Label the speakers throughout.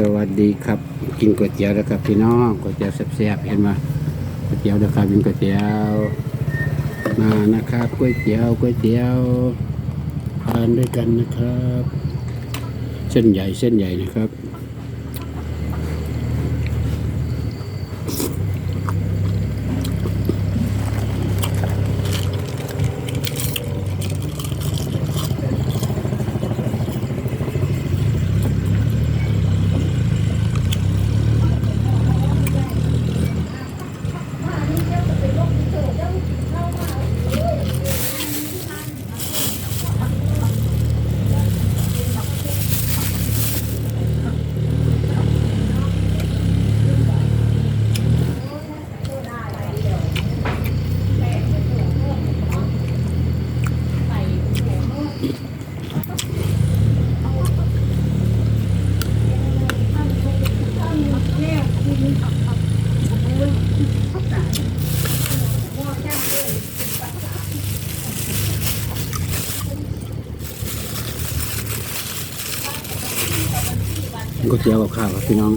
Speaker 1: สวัสดีครับ กินก๋วยเตี๋ยวแล้วครับพี่น้องก๋วยเตี๋ยวแซ่บๆเห็นไหมก๋วยเตี๋ยวนะครับกินก๋วยเตี๋ยวมานะครับก๋วยเตี๋ยวก๋วยเตี๋ยวทานด้วยกันนะครับ เส้นใหญ่เส้นใหญ่นะครับ ก๋วยเตี๋ยวกับข้าวครับพี่น้อง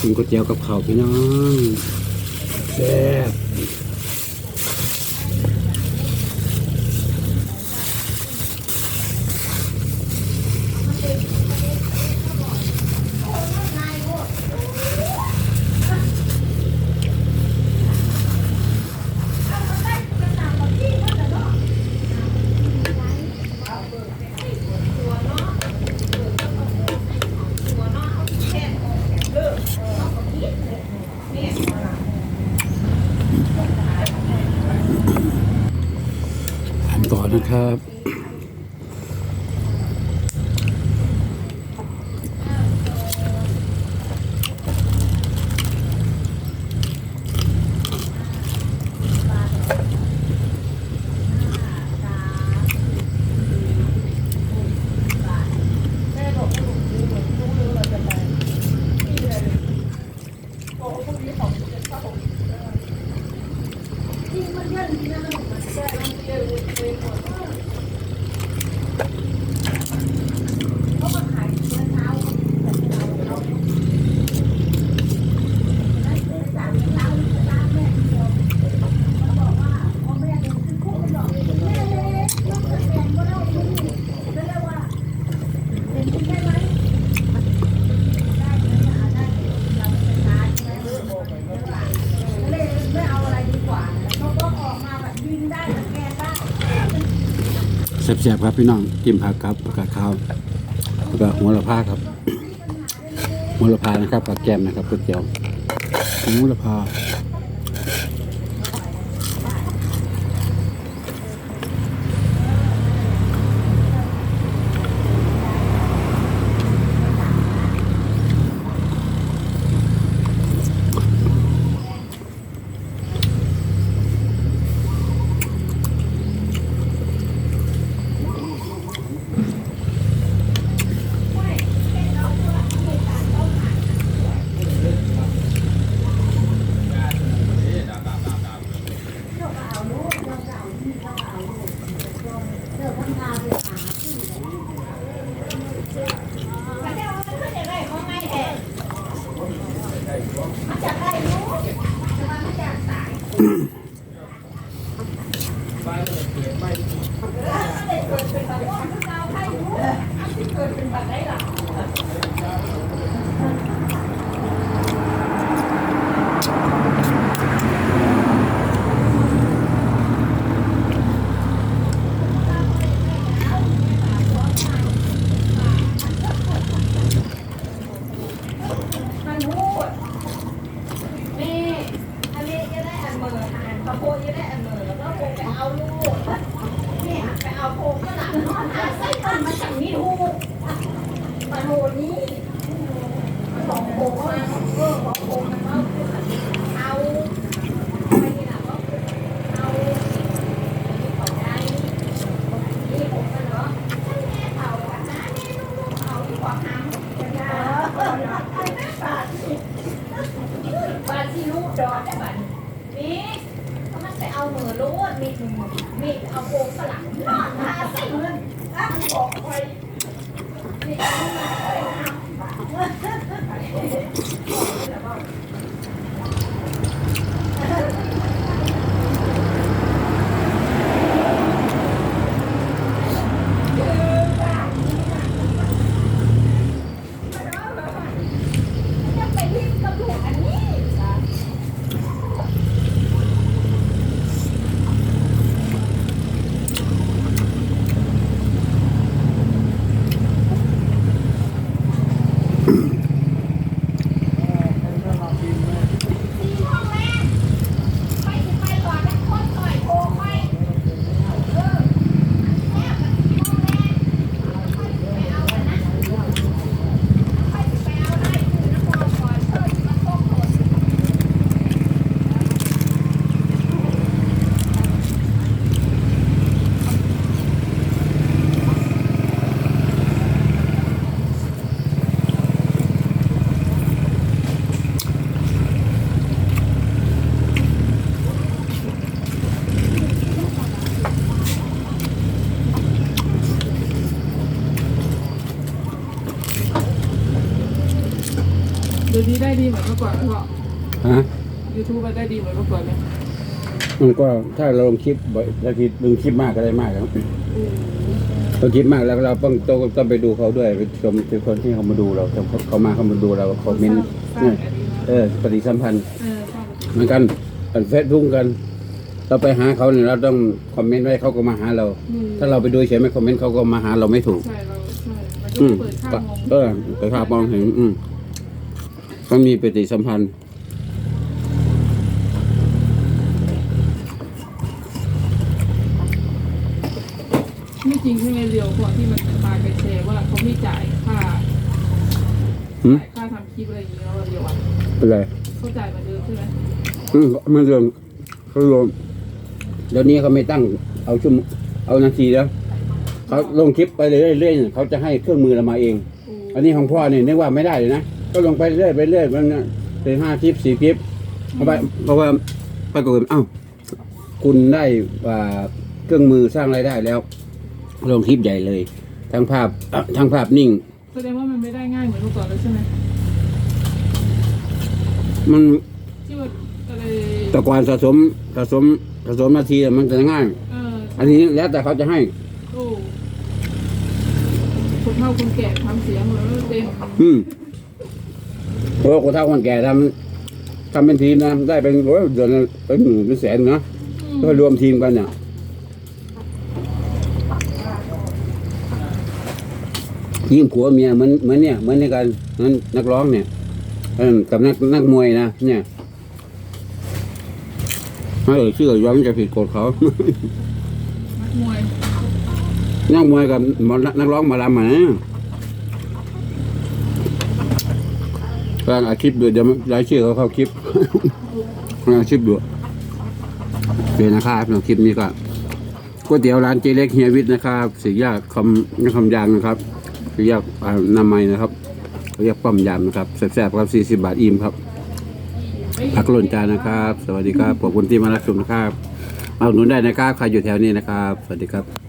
Speaker 1: กินก๋วยเตี๋ยวกับข้าวพี่น้องแซ่บ ต่อนะครับ แซ่บๆครับพี่น้องกิมผักครับผักกาดขาวแล้วก็หัวละพาครับหัวละพานะครับผักแก้มนะครับก๋วยเตี๋ยวหัวละพา
Speaker 2: มาจากใครรู้มาจากสาย โคยได้เออแล้วก็ไปเอาลูกไปเอาโคก็หลับนห้มันมาจากนี่หูมาโหนี่สองโค มีดมีดเอาโกงฝรั่งนอนมาสิมึงอะบอกไปนี่เอา
Speaker 3: ดี๋ยวนี้ได้ดีเหมือนเมื่อก่อนไหมพ่อ
Speaker 1: ฮะ
Speaker 3: ยูทูบมันได้ดีเหมือนเมื่อก่อนไหม
Speaker 1: มันก็ถ้าเราลงคลิปบ่อยบางทีลงคลิปมากก็ได้มากครับลงคลิปมากแล้วเราต้องต้องต้องไปดูเขาด้วยไปชมคนที่เขามาดูเราเขาเขามาเขามาดูเราคอมเมนต์
Speaker 3: สร้างเนี่ยอันนี้มาเ
Speaker 1: ออปฏิสัมพันธ์
Speaker 3: เออสร้างเหม
Speaker 1: ือนกันกันเฟซบุ๊กกัน เราไปหาเขาเนี่ยเราต้องคอมเมนต์ไว้เขาก็มาหาเรา
Speaker 3: อืมถ้าเรา
Speaker 1: ไปดูเฉยไม่คอมเมนต์เขาก็มาหาเราไม่ถูก
Speaker 3: ใช่เราใช่มันก็อืมเปิดข้างมองเออไปภาพมองเห็น
Speaker 1: อืม ต้องมีปฏิสัมพันธ์
Speaker 3: ไม่จริงใช่ไหมเรียวก่อนที่มันมาไปแชร์ว่าเขาไม่จ่ายค่า
Speaker 1: หืมจ
Speaker 3: ่ายค่าทำคลิปอะไรอย่างเงี้ยแล้วเรียวอะเ
Speaker 1: ป็นไร
Speaker 3: เขาจ่ายเหมาเดิมใช่ไหม
Speaker 1: อืมไม่เรื่องเขารวมเดี๋ยวนี้เขาไม่ตั้งเอาชั่วโมงเอานาทีแล้ว
Speaker 3: เขา
Speaker 1: ลงคลิปไปเรื่อยๆเขาจะให้เครื่องมือเรามาเอง
Speaker 3: โอ้อันนี้ของพ่อ
Speaker 1: เนี่ยนึกว่าไม่ได้เลยนะ ก็ลงไปเรื่อยไปเรื่อยมันเป็นห้าคลิปสี่คลิป
Speaker 3: เพราะว่า
Speaker 1: เพราะว่าปรากฏว่าเอ้าคุณได้ว่าเครื่องมือสร้างรายได้แล้ว ลงคลิปใหญ่เลย ทั้งภาพเอ่อทั้งภาพนิ่ง
Speaker 3: แสดงว่ามันไม่ได้ง่ายเหมือนเมื่อก่อนแล้วใช่ไหม
Speaker 1: มัน
Speaker 3: ที่ว่าอะไรแตะ
Speaker 1: กอนสะสมสะสมสะสมนาทีอะมันจะง่าย
Speaker 3: เอออันนี้
Speaker 1: แล้วแต่เขาจะให้
Speaker 3: โอ้คนเฒ่าคนแก่ทำเสียงหมดแล้วเต็มอืม
Speaker 1: เพราะว่าคนเฒ่าคนแก่ทำทำเป็นทีมนะได้เป็นโอ้ยเดือนละเป็นหมื่นเป็นแสนนะ
Speaker 3: อืมก็ร
Speaker 1: วมทีมกันเนี่ยยิ่งผัวเมียเหมือนเหมือนเนี่ยเหมือนในการนั้นนักร้องเนี่ยเอิ่มกับนักนักมวยนะเนี่ยถ้าเอ่ยชื่อย้อมนจะผิดกฎเขาน
Speaker 3: ักมวย
Speaker 1: นักมวยกับหมอนักร้องหมาลำอะนะ กำลังอาคลิปดูเดี๋ยวรายชื่อเขาเข้าคลิป
Speaker 3: ก
Speaker 1: ำลังอาคลิปดูโอเคนะครับคลิปนี้ก็ก๋วยเตี๋ยวร้านเจเล็กเฮียวิทย์นะครับสี่แยกคำนคำยางนะครับสี่แยกอ่านามัยนะครับเรียกป้อมยามนะครับแซ่บๆครับสี่สิบบาทอิ่มครับ
Speaker 3: พักหล่นจานนะครับ
Speaker 1: สวัสดีครับขอบคุณที่มารับชมนะครับ เอาหนุนได้นะครับใครอยู่แถวนี้นะครับ สวัสดีครับ